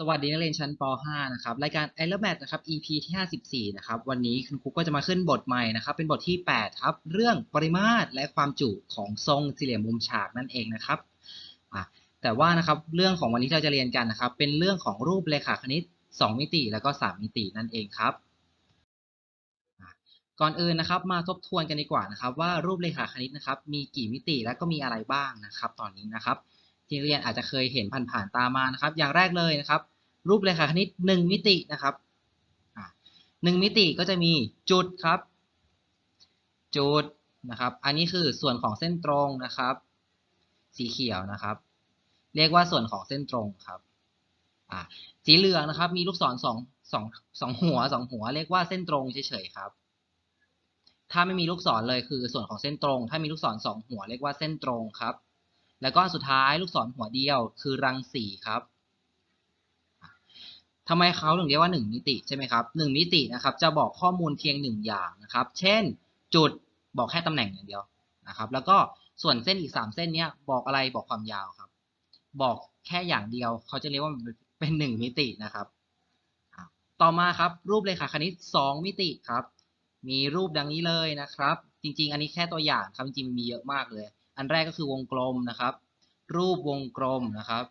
สวัสดีนักเรียนชั้นป .5 นะครับ รายการ e l e m a t นะครับ EP ที่ 54 นะครับ วันนี้คุณครูก็จะมาขึ้นบทใหม่นะครับ เป็นบทที่ 8 ครับ เรื่องปริมาตรและความจุของทรงสี่เหลี่ยมมุมฉากนั่นเองนะครับแต่ว่านะครับเรื่องของวันนี้ที่เราจะเรียนกันนะครับ เป็นเรื่องของรูปเรขาคณิต 2 มิติ แล้วก็ 3 มิตินั่นเองครับ ก่อนอื่นนะครับ มาทบทวนกันดีกว่านะครับ ว่ารูปเรขาคณิตนะครับ มีกี่มิติและก็มีอะไรบ้างนะครับ ตอนนี้นะครับ ที่เรียนอาจจะเคยเห็นผ่านๆตามานะครับ อย่างแรกเลยนะครับ รูปเรขาคณิตหนึ่งมิตินะครับหนึ่งมิติก็จะมีจุดครับ จุดนะครับ อันนี้คือส่วนของเส้นตรงนะครับ สีเขียวนะครับ เรียกว่าส่วนของเส้นตรงครับสีเหลืองนะครับ มีลูกศรสองสองสองหัวสองหัว เรียกว่าเส้นตรงเฉยๆครับ ถ้าไม่มีลูกศรเลยคือส่วนของเส้นตรง ถ้ามีลูกศรสองหัว เรียกว่าเส้นตรงครับ แล้วก็สุดท้ายลูกศรหัวเดียวคือรังสีครับทำไมเขาถึงเรียกว่า 1 มิติใช่ไหมครับ1มิตินะครับจะบอกข้อมูลเพียง 1 อย่างนะครับ เช่น จุดบอกแค่ตำแหน่งอย่างเดียวนะครับแล้วก็ส่วนเส้นอีก 3 เส้นเนี้ยบอกอะไรบอกความยาวครับ บอกแค่อย่างเดียวเขาจะเรียกว่าเป็น 1 มิตินะครับต่อมาครับรูปเรขาคณิต 2 มิติครับ มีรูปดังนี้เลยนะครับ จริง ๆ อันนี้แค่ตัวอย่างครับจริงๆมีเยอะมากเลย อันแรกก็คือวงกลมนะครับ รูปวงกลมนะครับ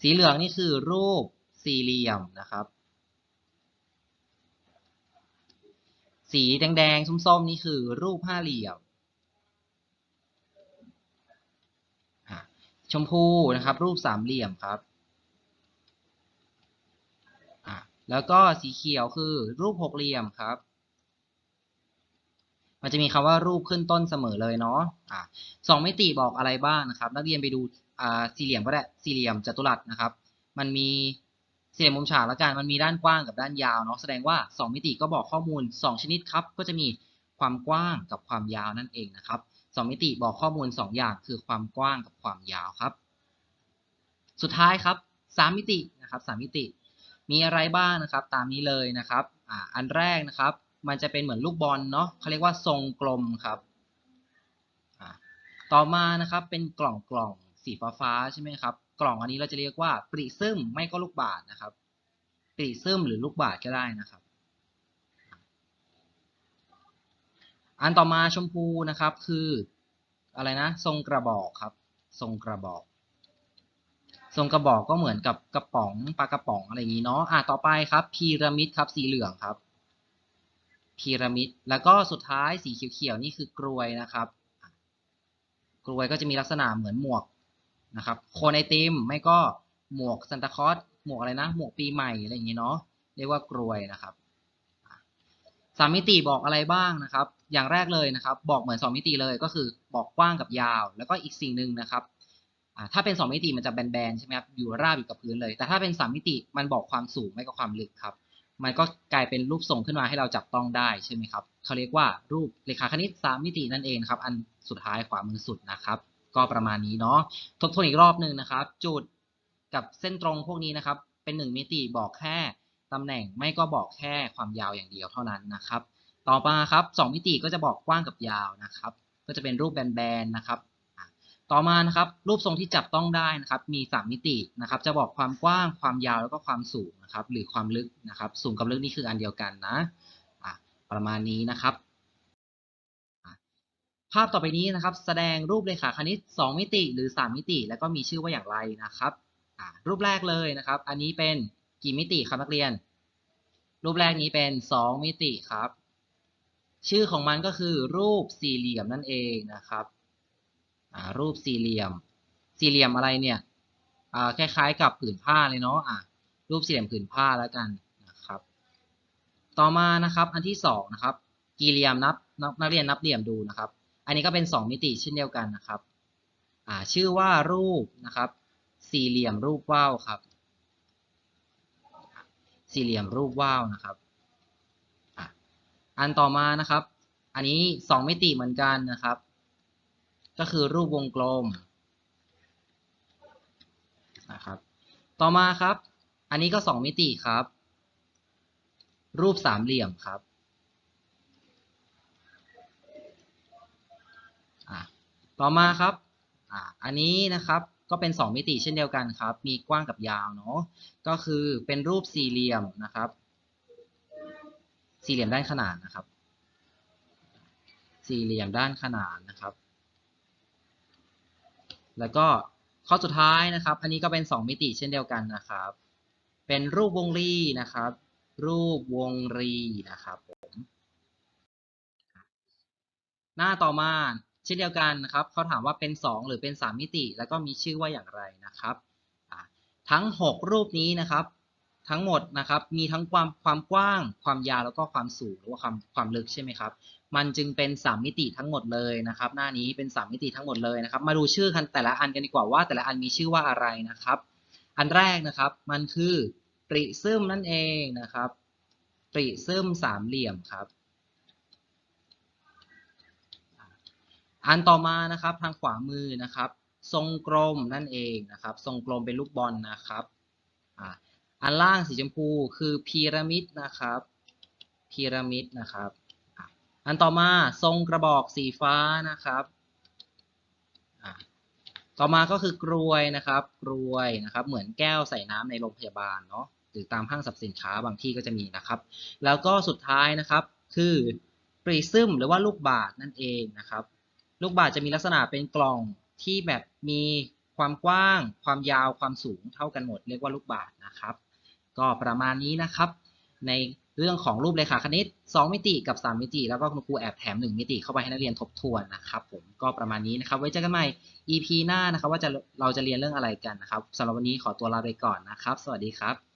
สีเหลืองนี่คือรูปสี่เหลี่ยมนะครับ สีแดงๆส้มๆนี่คือรูปห้าเหลี่ยมชมพูนะครับ รูปสามเหลี่ยมครับแล้วก็สีเขียวคือรูปหกเหลี่ยมครับ มันจะมีคำว่ารูปขึ้นต้นเสมอเลยเนาะะสองมิติบอกอะไรบ้างนะครับ นักเรียนไปดูสี่เหลี่ยมก็ได้สี่เหลี่ยมจัตุรัสนะครับ มันมีสี่เหลี่ยมมุมฉากล้วกันมันมีด้านกว้างกับด้านยาวเนาะแสดงว่า 2 มิติก็บอกข้อมูล 2 ชนิดครับ ก็จะมีความกว้างกับความยาวนั่นเองนะครับ 2 มิติบอกข้อมูล 2 อย่างคือความกว้างกับความยาวครับ สุดท้ายครับ 3 มิตินะครับ3มิติ มีอะไรบ้างนะครับ ตามนี้เลยนะครับอ่าอันแรกนะครับ มันจะเป็นเหมือนลูกบอลเนาะเขาเรียกว่าทรงกลมครับ ต่อมานะครับเป็นกล่องกล่องสีฟ้าฟ้าใช่ไหมครับ กล่องอันนี้เราจะเรียกว่าปริซึมไม่ก็ลูกบาศนะครับปริซึมหรือลูกบาศก็ได้นะครับ อันต่อมาชมพูนะครับคืออะไรนะทรงกระบอกครับ ทรงกระบอก ทรงกระบอกก็เหมือนกับกระป๋องปลากระป๋องอะไรอย่างนี้เนาะอะต่อไปครับพีระมิดครับสีเหลืองครับ พีระมิด แล้วก็สุดท้ายสีเขียวๆนี่คือกรวยนะครับ กรวยก็จะมีลักษณะเหมือนหมวกนะครับ โคนไอติมไม่ก็หมวกซันตาคอสหมวกอะไรนะ หมวกปีใหม่อะไรอย่างงี้เนาะ เรียกว่ากรวยนะครับสามมิติบอกอะไรบ้างนะครับ อย่างแรกเลยนะครับ บอกเหมือนสองมิติเลยก็คือบอกกว้างกับยาว แล้วก็อีกสิ่งหนึ่งนะครับถ้าเป็นสองมิติมันจะแบนๆใช่ไหมครับ อยู่ราบอยู่กับพื้นเลย แต่ถ้าเป็นสามมิติมันบอกความสูงไม่ก็ความลึกครับ มันก็กลายเป็นรูปทรงขึ้นมาให้เราจับต้องได้ใช่ไหมครับเขาเรียกว่ารูปเรขาคณิตสามมิตินั่นเองครับ อันสุดท้ายขวามือสุดนะครับ ก็ประมาณนี้เนาะทบทวนอีกรอบหนึ่งนะครับ จุดกับเส้นตรงพวกนี้นะครับ เป็นหนึ่งมิติบอกแค่ตำแหน่งไม่ก็บอกแค่ความยาวอย่างเดียวเท่านั้นนะครับ ต่อมาครับสองมิติก็จะบอกกว้างกับยาวนะครับ ก็จะเป็นรูปแบนๆนะครับ ต่อมานะครับรูปทรงที่จับต้องได้นะครับมี 3 มิตินะครับจะบอกความกว้างความยาวแล้วก็ความสูงนะครับหรือความลึกนะครับสูงกับลึกนี่คืออันเดียวกันนะประมาณนี้นะครับภาพต่อไปนี้นะครับแสดงรูปเรขาคณิต 2 มิติ หรือ 3 มิติ แล้วก็มีชื่อว่าอย่างไรนะครับรูปแรกเลยนะครับ อันนี้เป็นกี่มิติครับนักเรียน รูปแรกนี้เป็น 2 มิติครับ ชื่อของมันก็คือรูปสี่เหลี่ยมนั่นเองนะครับ รูปสี่เหลี่ยม สี่เหลี่ยมอะไรเนี่ยคล้ายๆ กับผืนผ้าเลยเนาะะรูปสี่เหลี่ยมผืนผ้าแล้วกันนะครับ ต่อมานะครับอันที่2นะครับกี่เหลี่ยมนับนักเรียนนับเหลี่ยมดูนะครับ อันนี้ก็เป็น 2 มิติเช่นเดียวกันนะครับชื่อว่ารูปนะครับ สี่เหลี่ยมรูปว่าวครับ สี่เหลี่ยมรูปว่าวนะครับอ,อันต่อมานะครับ อันนี้ 2 มิติเหมือนกันนะครับ ก็คือรูปวงกลมนะครับ ต่อมาครับ อันนี้ก็ 2 มิติครับ รูปสามเหลี่ยมครับต่อมาครับออันนี้นะครับก็เป็น 2 มิติเช่นเดียวกันครับ มีกว้างกับยาวเนาะ ก็คือเป็นรูปสี่เหลี่ยมนะครับ สี่เหลี่ยมด้านขนานนะครับ สี่เหลี่ยมด้านขนานนะครับ แล้วก็ข้อสุดท้ายนะครับ อันนี้ก็เป็น 2 มิติเช่นเดียวกันนะครับ เป็นรูปวงรีนะครับ รูปวงรีนะครับผมหน้าต่อมาเช่นเดียวกันนะครับเขาถามว่าเป็น 2 หรือเป็น 3 มิติ แล้วก็มีชื่อว่าอย่างไรนะครับ ทั้ง 6 รูปนี้นะครับ ทั้งหมดนะครับ มีทั้งความความกว้าง ความยาวแล้วก็ความสูงหรือว่าความความลึกใช่ไหมครับ มันจึงเป็น 3 มิติทั้งหมดเลยนะครับ หน้านี้เป็น 3 มิติทั้งหมดเลยนะครับ มาดูชื่อกันแต่ละอันกันดีกว่าว่า แต่ละอันมีชื่อว่าอะไรนะครับ อันแรกนะครับมันคือปริซึมนั่นเองนะครับปริซึมสามเหลี่ยมครับ อันต่อมานะครับทางขวามือนะครับ ทรงกลมนั่นเองนะครับ ทรงกลมเป็นลูกบอลนะครับอ่า อันล่างสีชมพูคือพีระมิดนะครับ พีระมิดนะครับ อันต่อมาทรงกระบอกสีฟ้านะครับต่อมาก็คือกรวยนะครับ กรวยนะครับ เหมือนแก้วใส่น้ำในโรงพยาบาลเนาะ หรือตามห้างสรรพสินค้าบางที่ก็จะมีนะครับ แล้วก็สุดท้ายนะครับคือปริซึมหรือว่าลูกบาศก์นั่นเองนะครับ ลูกบาศก์จะมีลักษณะเป็นกล่องที่แบบมีความกว้าง ความยาว ความสูงเท่ากันหมด เรียกว่าลูกบาศก์นะครับ ก็ประมาณนี้นะครับ ในเรื่องของรูปเลขาคณิต 2 มิติกับ 3 มิติ แล้วก็คุณครูแอบแถม 1 มิติเข้าไปให้นักเรียนทบทวนนะครับผมก็ประมาณนี้นะครับ ไว้เจอกันใหม่ EP หน้านะครับ ว่าจะเราจะเรียนเรื่องอะไรกันนะครับสำหรับวันนี้ขอตัวลาไปก่อนนะครับ สวัสดีครับ